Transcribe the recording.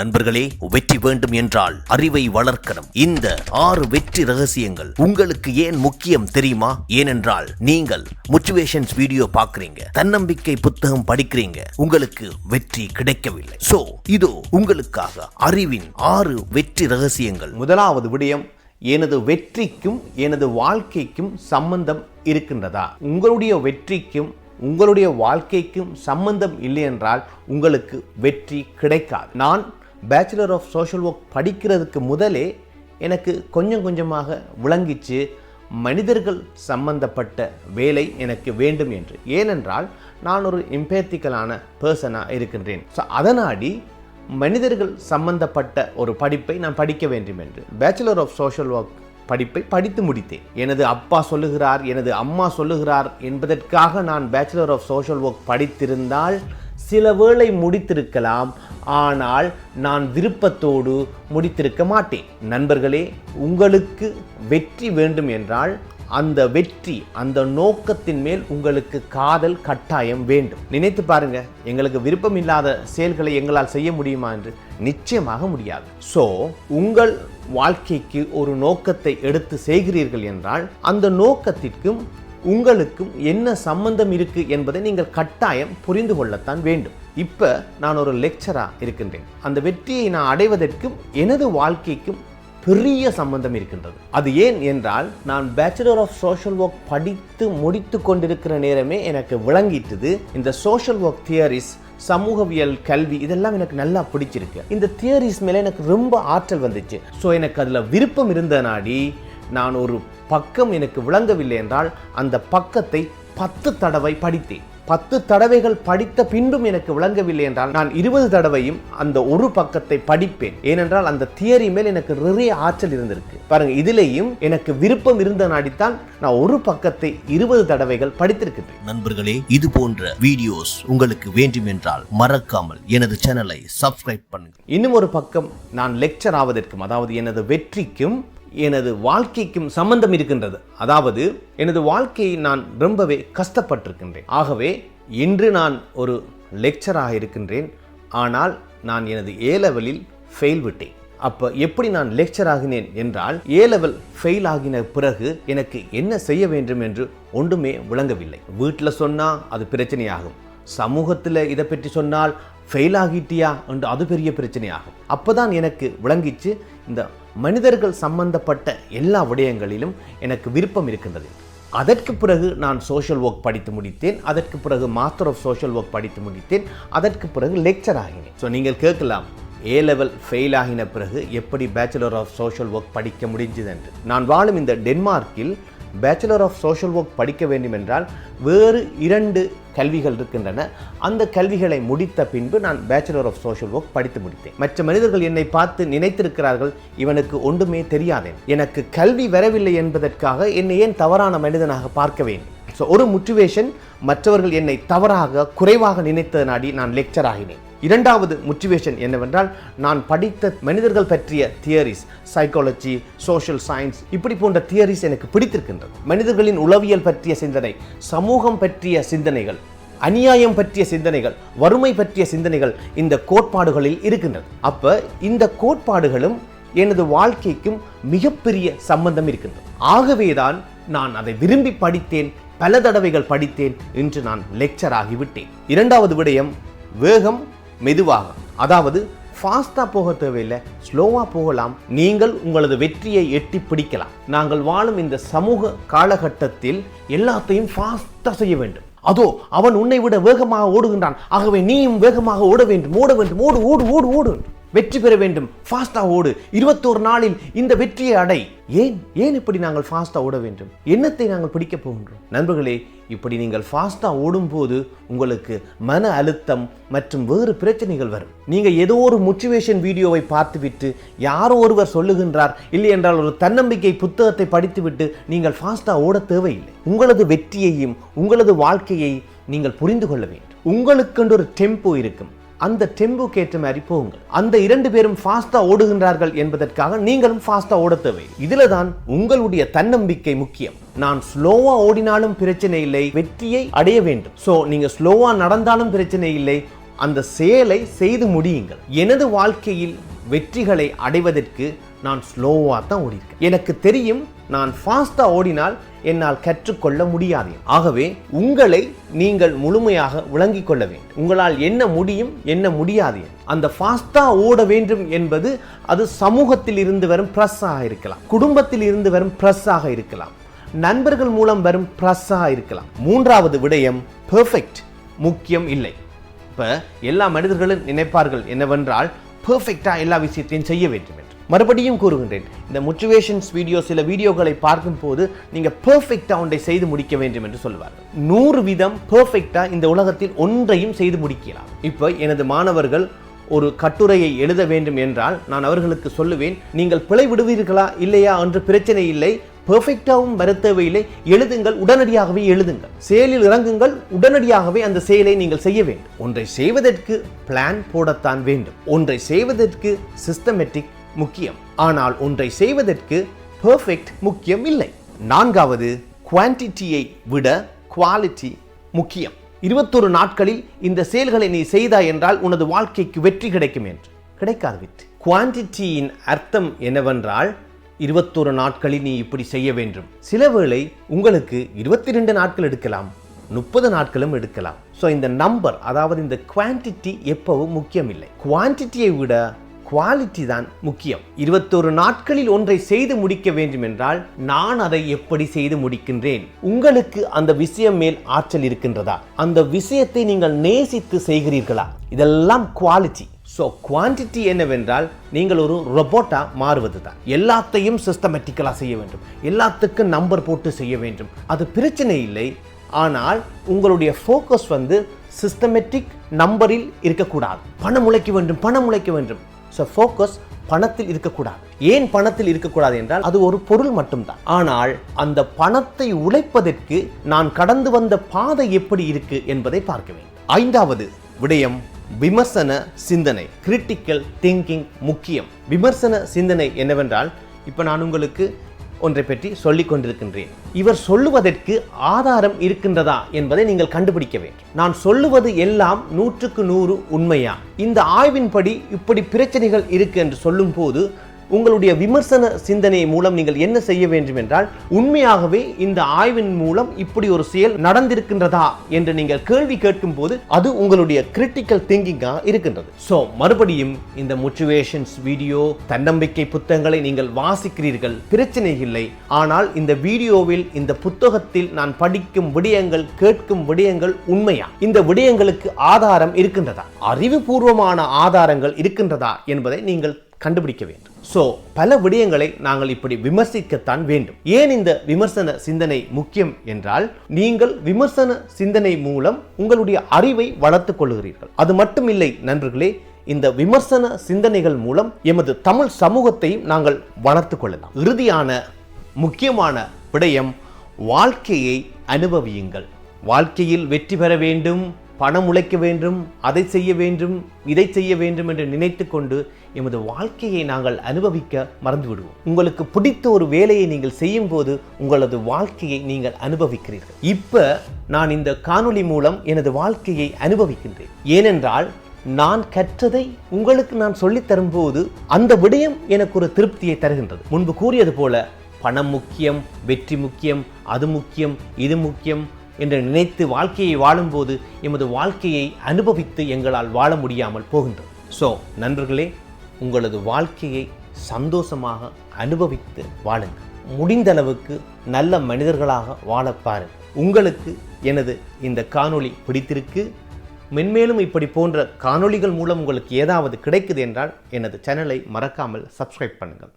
நண்பர்களே வெற்றி வேண்டும் என்றால் அறிவை வளர்க்கணும். இந்த ஆறு வெற்றி ரகசியங்கள் உங்களுக்கு ஏன் முக்கியம் தெரியுமா? ஏனென்றால் நீங்கள் மோட்டிவேஷன்ஸ் வீடியோ பார்க்கறீங்க தன்னம்பிக்கை புத்தகம் படிக்கிறீங்க உங்களுக்கு வெற்றி கிடைக்கவில்லை. சோ இதோ உங்களுக்காக அறிவின் ஆறு வெற்றி ரகசியங்கள். முதலாவது விடயம் எனது வெற்றிக்கும் எனது வாழ்க்கைக்கும் சம்பந்தம் இருக்கின்றதா? உங்களுடைய வெற்றிக்கும் உங்களுடைய வாழ்க்கைக்கும் சம்பந்தம் இல்லை என்றால் உங்களுக்கு வெற்றி கிடைக்காது. நான் பேச்சுலர் ஆஃப் சோஷியல் ஒர்க் படிக்கிறதுக்கு முதலே எனக்கு கொஞ்சம் கொஞ்சமாக விளங்கிச்சு மனிதர்கள் சம்பந்தப்பட்ட வேலை எனக்கு வேண்டும் என்று. ஏனென்றால் நான் ஒரு இம்பேத்திக்கலான பர்சனாக இருக்கின்றேன். ஸோ அதனாடி மனிதர்கள் சம்பந்தப்பட்ட ஒரு படிப்பை நான் படிக்க வேண்டும் என்று. பேச்சுலர் ஆஃப் சோஷியல் ஒர்க் படிப்பை படித்து முடித்தேன். எனது அப்பா சொல்லுகிறார் எனது அம்மா சொல்லுகிறார் என்பதற்காக நான் பேச்சுலர் ஆஃப் சோஷியல் ஒர்க் படித்திருந்தால் சில வேளை முடித்திருக்கலாம். ஆனால் நான் விருப்பத்தோடு முடித்திருக்க மாட்டேன். நண்பர்களே உங்களுக்கு வெற்றி வேண்டும் என்றால் அந்த வெற்றி அந்த நோக்கத்தின் மேல் உங்களுக்கு காதல் கட்டாயம் வேண்டும். நினைத்து பாருங்க எங்களுக்கு விருப்பம் இல்லாத செயல்களை எங்களால் செய்ய முடியுமா என்று? நிச்சயமாக முடியாது. ஸோ உங்கள் வாழ்க்கைக்கு ஒரு நோக்கத்தை எடுத்து செய்கிறீர்கள் என்றால் அந்த நோக்கத்திற்கும் உங்களுக்கும் என்ன சம்பந்தம் இருக்குது என்பதை நீங்கள் கட்டாயம் புரிந்து கொள்ளத்தான் வேண்டும். இப்போ நான் ஒரு லெக்சராக இருக்கின்றேன். அந்த வெற்றியை நான் அடைவதற்கும் எனது வாழ்க்கைக்கும் பெரிய சம்பந்தம் இருக்கின்றது. அது ஏன் என்றால் நான் பேச்சுலர் ஆஃப் சோஷியல் ஒர்க் படித்து முடித்து கொண்டிருக்கிற நேரமே எனக்கு விளங்கிட்டது. இந்த சோஷியல் ஒர்க் தியரிஸ் சமூகவியல் கல்வி இதெல்லாம் எனக்கு நல்லா பிடிச்சிருக்கு. இந்த தியரிஸ் மேலே எனக்கு ரொம்ப ஆற்றல் வந்துச்சு. ஸோ எனக்கு அதில் விருப்பம் இருந்த நாடி நான் ஒரு பக்கம் எனக்கு விளங்கவில்லை என்றால் அந்த பக்கத்தை பத்து தடவை படித்தேன். பத்து தடவைகள் படித்த பின்பும் எனக்கு விளங்கவில்லை என்றால் நான் இருபது தடவையும் அந்த ஒரு பக்கத்தை படிப்பேன். ஏனென்றால் அந்த தியரி மேல் எனக்கு நிறைய ஆற்றல் இருந்திருக்கு. பாருங்க இதிலேயும் எனக்கு விருப்பம் இருந்த நாடித்தான் நான் ஒரு பக்கத்தை இருபது தடவைகள் படித்திருக்கின்றேன். நண்பர்களே இது போன்ற வீடியோஸ் உங்களுக்கு வேண்டும் என்றால் மறக்காமல் எனது சேனலை சப்ஸ்கிரைப் பண்ணுங்க இன்னும் ஒரு பக்கம் நான் லெக்சர் ஆவதற்கும் அதாவது எனது வெற்றிக்கும் எனது வாழ்க்கைக்கும் சம்பந்தம் இருக்கின்றது. அதாவது எனது வாழ்க்கையை நான் ரொம்பவே கஷ்டப்பட்டிருக்கின்றேன். ஆகவே இன்று நான் ஒரு லெக்சராக இருக்கின்றேன். ஆனால் நான் எனது ஏ லெவலில் ஃபெயில் விட்டேன். அப்போ எப்படி நான் லெக்சர் ஆகினேன் என்றால் ஏ லெவல் ஃபெயில் ஆகின பிறகு எனக்கு என்ன செய்ய வேண்டும் என்று ஒன்றுமே விளங்கவில்லை. வீட்டில் சொன்னால் அது பிரச்சனையாகும். சமூகத்தில் இதை பற்றி சொன்னால் ஃபெயில் ஆகிட்டியா என்று அது பெரிய பிரச்சனையாகும். அப்போதான் எனக்கு விளங்கிச்சு இந்த மனிதர்கள் சம்பந்தப்பட்ட எல்லா விடயங்களிலும் எனக்கு விருப்பம் இருக்கின்றது. அதற்கு பிறகு நான் சோஷியல் ஒர்க் படித்து முடித்தேன் அதற்கு பிறகு மாஸ்டர் ஆஃப் சோஷியல் ஒர்க் படித்து முடித்தேன் அதற்கு பிறகு லெக்சர் ஆகினேன். ஸோ நீங்கள் கேட்கலாம் ஏ லெவல் ஃபெயில் ஆகின பிறகு எப்படி பேச்சுலர் ஆஃப் சோஷியல் ஒர்க் படிக்க முடிஞ்சது என்று. நான் வாழும் இந்த டென்மார்க்கில் பேச்சுலர் ஆஃப் சோஷியல் ஒர்க் படிக்க வேண்டும் என்றால் வேறு இரண்டு கல்விகள் இருக்கின்றன. அந்த கல்விகளை முடித்த பின்பு நான் பேச்சுலர் ஆஃப் சோஷியல் ஒர்க் படித்து முடித்தேன். மற்ற மனிதர்கள் என்னை பார்த்து நினைத்திருக்கிறார்கள் இவனுக்கு ஒன்றுமே தெரியாதேன். எனக்கு கல்வி வரவில்லை என்பதற்காக என்னை ஏன் தவறான மனிதனாக பார்க்க வேண்டும்? ஸோ ஒரு மோட்டிவேஷன் மற்றவர்கள் என்னை தவறாக குறைவாக நினைத்த நாடி நான் லெக்சர் ஆகினேன். இரண்டாவது மோட்டிவேஷன் என்னவென்றால் நான் படித்த மனிதர்கள் பற்றிய தியரிஸ் சைக்காலஜி சோஷியல் சயின்ஸ் இப்படி போன்ற தியரிஸ் எனக்கு பிடித்திருக்கின்றது. மனிதர்களின் உளவியல் பற்றிய சிந்தனை சமூகம் பற்றிய சிந்தனைகள் அநியாயம் பற்றிய சிந்தனைகள் வறுமை பற்றிய சிந்தனைகள் இந்த கோட்பாடுகளில் இருக்கின்றது. அப்போ இந்த கோட்பாடுகளும் எனது வாழ்க்கைக்கும் மிகப்பெரிய சம்பந்தம் இருக்கின்றது. ஆகவேதான் நான் அதை விரும்பி படித்தேன் பல தடவைகள் படித்தேன் இன்று நான் லெக்சர் ஆகிவிட்டேன். இரண்டாவது விடயம் வேகம் மெதுவாக. அதாவது ஃபாஸ்ட்டாக போக தேவையில்லை ஸ்லோவாக போகலாம். நீங்கள் உங்களது வெற்றியை எட்டி பிடிக்கலாம். நாங்கள் வாழும் இந்த சமூக காலகட்டத்தில் எல்லாத்தையும் ஃபாஸ்ட்டாக செய்ய வேண்டும். அதோ அவன் உன்னை விட வேகமாக ஓடுகின்றான். ஆகவே நீயும் வேகமாக ஓட வேண்டும். ஓட வேண்டும். ஓடு ஓடு ஓடு ஓடு. வெற்றி பெற வேண்டும். ஃபாஸ்ட்டாக ஓடு. இருபத்தோரு நாளில் இந்த வெற்றியை அடை. ஏன்? ஏன் இப்படி நாங்கள் ஃபாஸ்ட்டாக ஓட வேண்டும்? என்னத்தை நாங்கள் பிடிக்க போகின்றோம்? நண்பர்களே இப்படி நீங்கள் ஃபாஸ்ட்டாக ஓடும்போது உங்களுக்கு மன அழுத்தம் மற்றும் வேறு பிரச்சனைகள் வரும். நீங்கள் ஏதோ ஒரு மோட்டிவேஷன் வீடியோவை பார்த்துவிட்டு யாரோ ஒருவர் சொல்லுகின்றார் இல்லை என்றால் ஒரு தன்னம்பிக்கை புத்தகத்தை படித்துவிட்டு நீங்கள் ஃபாஸ்ட்டாக ஓட தேவையில்லை. உங்களது வெற்றியையும் உங்களது வாழ்க்கையை நீங்கள் புரிந்து கொள்ள வேண்டும். உங்களுக்கென்று ஒரு டெம்போ இருக்கும். அந்த டெம்புக்கு ஏற்ற மாதிரி போங்க அந்த இரண்டு பேரும் ஃபாஸ்டா ஓடுகின்றார்கள் என்பதற்காக நீங்களும் ஃபாஸ்டா ஓட தேவை. இதுல தான் உங்களுடைய தன்னம்பிக்கை முக்கியம். நான் ஸ்லோவா ஓடினாலும் பிரச்சனை இல்லை வெற்றியை அடைய வேண்டும். சோ நீங்க ஸ்லோவா நடந்தாலும் பிரச்சனை இல்லை அந்த செயலை செய்து முடியுங்கள். எனது வாழ்க்கையில் வெற்றிகளை அடைவதற்கு நான் ஸ்லோவாக தான் ஓடிருக்கேன் எனக்கு தெரியும் நான் ஃபாஸ்ட்டாக ஓடினால் என்னால் கற்றுக்கொள்ள முடியாது. ஆகவே உங்களை நீங்கள் முழுமையாக விளங்கிக் கொள்ள வேண்டும். உங்களால் என்ன முடியும் என்ன முடியாது. அந்த ஃபாஸ்ட்டாக ஓட வேண்டும் என்பது அது சமூகத்தில் இருந்து வரும் ப்ரெஸ்ஸாக இருக்கலாம். குடும்பத்தில் இருந்து வரும் ப்ரெஸ்ஸாக இருக்கலாம். நண்பர்கள் மூலம் வரும் ப்ரெஸ்ஸாக இருக்கலாம். மூன்றாவது விடயம் பெர்ஃபெக்ட் முக்கியம் இல்லை. இப்போ எல்லா மனிதர்களும் நினைப்பார்கள் என்னவென்றால் பெர்ஃபெக்டாக எல்லா விஷயத்தையும் செய்ய வேண்டும். மறுபடியும் கூறுகின்றேன். இந்த மோட்டிவேஷன்ஸ் வீடியோ சில வீடியோக்களை பார்க்கும்போது நீங்கள் பெர்ஃபெக்டாக ஒன்றை செய்து முடிக்க வேண்டும் என்று சொல்வார்கள் நூறு விதம் பெர்ஃபெக்டாக இந்த உலகத்தில் ஒன்றையும் செய்து முடிக்கலாம். இப்போ எனது மாணவர்கள் ஒரு கட்டுரையை எழுத வேண்டும் என்றால் நான் அவர்களுக்கு சொல்லுவேன் நீங்கள் பிழை விடுவீர்களா இல்லையா என்று பிரச்சனை இல்லை. பெர்ஃபெக்டாகவும் வர தேவையில்லை. எழுதுங்கள் உடனடியாகவே எழுதுங்கள். செயலில் இறங்குங்கள் உடனடியாகவே அந்த செயலை நீங்கள் செய்ய வேண்டும். ஒன்றை செய்வதற்கு பிளான் போடத்தான் வேண்டும். ஒன்றை செய்வதற்கு சிஸ்டமேட்டிக் முக்கியம். ஆனால் ஒன்றை செய்வதற்கு பெர்ஃபெக்ட் முக்கியம் இல்லை. நான்காவது குவான்டிட்டியை விட குவாலிட்டி முக்கியம். இருபத்தொரு நாட்களில் இந்த செயல்களை நீ செய்தாய் என்றால் உனது வாழ்க்கைக்கு வெற்றி கிடைக்கும் என்று. கிடைக்காது வெற்றி. குவான்டிட்டியின் அர்த்தம் என்னவென்றால் இருபத்தொரு நாட்களில் நீ இப்படி செய்ய வேண்டும். சில வேளை உங்களுக்கு இருபத்தி ரெண்டு நாட்கள் எடுக்கலாம் முப்பது நாட்களும் எடுக்கலாம். ஸோ இந்த நம்பர் அதாவது இந்த குவான்டிட்டி எப்பவும் முக்கியம் இல்லை குவான்டிட்டியை விட குவாலிட்டி தான் முக்கியம். இருபத்தொரு நாட்களில் ஒன்றை செய்து முடிக்க வேண்டும் என்றால் நான் அதை எப்படி செய்து முடிக்கின்றேன்? உங்களுக்கு அந்த விஷயம் மேல் ஆற்றல் இருக்கின்றதா? அந்த விஷயத்தை நீங்கள் நேசித்து செய்கிறீர்களா? இதெல்லாம் குவாலிட்டி ஸோ குவான்டிட்டி என்னவென்றால் நீங்கள் ஒரு ரொபோட்டா மாறுவது தான் எல்லாத்தையும் சிஸ்டமேட்டிக்கலாக செய்ய வேண்டும். எல்லாத்துக்கும் நம்பர் போட்டு செய்ய வேண்டும். அது பிரச்சனை இல்லை. ஆனால் உங்களுடைய ஃபோக்கஸ் வந்து சிஸ்டமேட்டிக் நம்பரில் இருக்கக்கூடாது. பணம் உழைக்க வேண்டும் பணம் உழைக்க வேண்டும். ஸோ ஃபோக்கஸ் பணத்தில் இருக்கக்கூடாது. ஏன் பணத்தில் இருக்கக்கூடாது என்றால் அது ஒரு பொருள் மட்டும்தான். ஆனால் அந்த பணத்தை உழைப்பதற்கு நான் கடந்து வந்த பாதை எப்படி இருக்கு என்பதை பார்க்க வேண்டும். ஐந்தாவது விடயம் விமர்சன சிந்தனை. கிரிட்டிக்கல் திங்கிங் முக்கியம். விமர்சன சிந்தனை என்னவென்றால் இப்போ நான் உங்களுக்கு ஒன்றை பற்றி சொல்லிக் கொண்டிருக்கின்றேன். இவர் சொல்லுவதற்கு ஆதாரம் இருக்கின்றதா என்பதை நீங்கள் கண்டுபிடிக்க வேண்டும். நான் சொல்லுவது எல்லாம் நூற்றுக்கு நூறு உண்மையா? இந்த ஆய்வின்படி இப்படி பிரச்சனைகள் இருக்கு என்று சொல்லும்போது உங்களுடைய விமர்சன சிந்தனை மூலம் நீங்கள் என்ன செய்ய வேண்டும் என்றால் உண்மையாகவே இந்த ஆய்வின் மூலம் இப்படி ஒரு செயல் நடந்திருக்கின்றதா என்று நீங்கள் கேள்வி கேட்கும் போது அது உங்களுடைய கிரிட்டிக்கல் திங்கிங்காக இருக்கின்றது. ஸோ மறுபடியும் இந்த மோட்டிவேஷன்ஸ் வீடியோ தன்னம்பிக்கை புத்தகங்களை நீங்கள் வாசிக்கிறீர்கள் பிரச்சனை இல்லை. ஆனால் இந்த வீடியோவில் இந்த புத்தகத்தில் நான் படிக்கும் விடயங்கள் கேட்கும் விடயங்கள் உண்மையா? இந்த விடயங்களுக்கு ஆதாரம் இருக்கின்றதா? அறிவுபூர்வமான ஆதாரங்கள் இருக்கின்றதா என்பதை நீங்கள் கண்டுபிடிக்க வேண்டும். ஸோ பல விடயங்களை நாங்கள் இப்படி விமர்சிக்கத்தான் வேண்டும். ஏன் இந்த விமர்சன சிந்தனை முக்கியம் என்றால் நீங்கள் விமர்சன சிந்தனை மூலம் உங்களுடைய அறிவை வளர்த்துக் கொள்கிறீர்கள் அது மட்டுமில்லை நண்பர்களே இந்த விமர்சன சிந்தனைகள் மூலம் எமது தமிழ் சமூகத்தையும் நாங்கள் வளர்த்துக் கொள்ளலாம். இறுதியான முக்கியமான விடயம் வாழ்க்கையை அனுபவியுங்கள். வாழ்க்கையில் வெற்றி பெற வேண்டும் பணம் உழைக்க வேண்டும் அதை செய்ய வேண்டும் இதை செய்ய வேண்டும் என்று நினைத்து கொண்டு எமது வாழ்க்கையை நாங்கள் அனுபவிக்க மறந்துவிடுவோம். உங்களுக்கு பிடித்த ஒரு வேலையை நீங்கள் செய்யும் போது உங்களது வாழ்க்கையை நீங்கள் அனுபவிக்கிறீர்கள். இப்போ நான் இந்த காணொளி மூலம் எனது வாழ்க்கையை அனுபவிக்கின்றேன். ஏனென்றால் நான் கற்றதை உங்களுக்கு நான் சொல்லித் தரும்போது அந்த விடயம் எனக்கு ஒரு திருப்தியை தருகின்றது. முன்பு கூறியது போல பணம் முக்கியம் வெற்றி முக்கியம் அது முக்கியம் இது முக்கியம் என்று நினைத்து வாழ்க்கையை வாழும்போது எமது வாழ்க்கையை அனுபவித்து எங்களால் வாழ முடியாமல் போகின்றது. ஸோ நண்பர்களே உங்களது வாழ்க்கையை சந்தோஷமாக அனுபவித்து வாழுங்கள். முடிந்தளவுக்கு நல்ல மனிதர்களாக வாழ பாருங்கள். உங்களுக்கு எனது இந்த காணொளி பிடித்திருக்கு. மென்மேலும் இப்படி போன்ற காணொளிகள் மூலம் உங்களுக்கு ஏதாவது கிடைக்குது என்றால் எனது சேனலை மறக்காமல் சப்ஸ்கிரைப் பண்ணுங்கள்.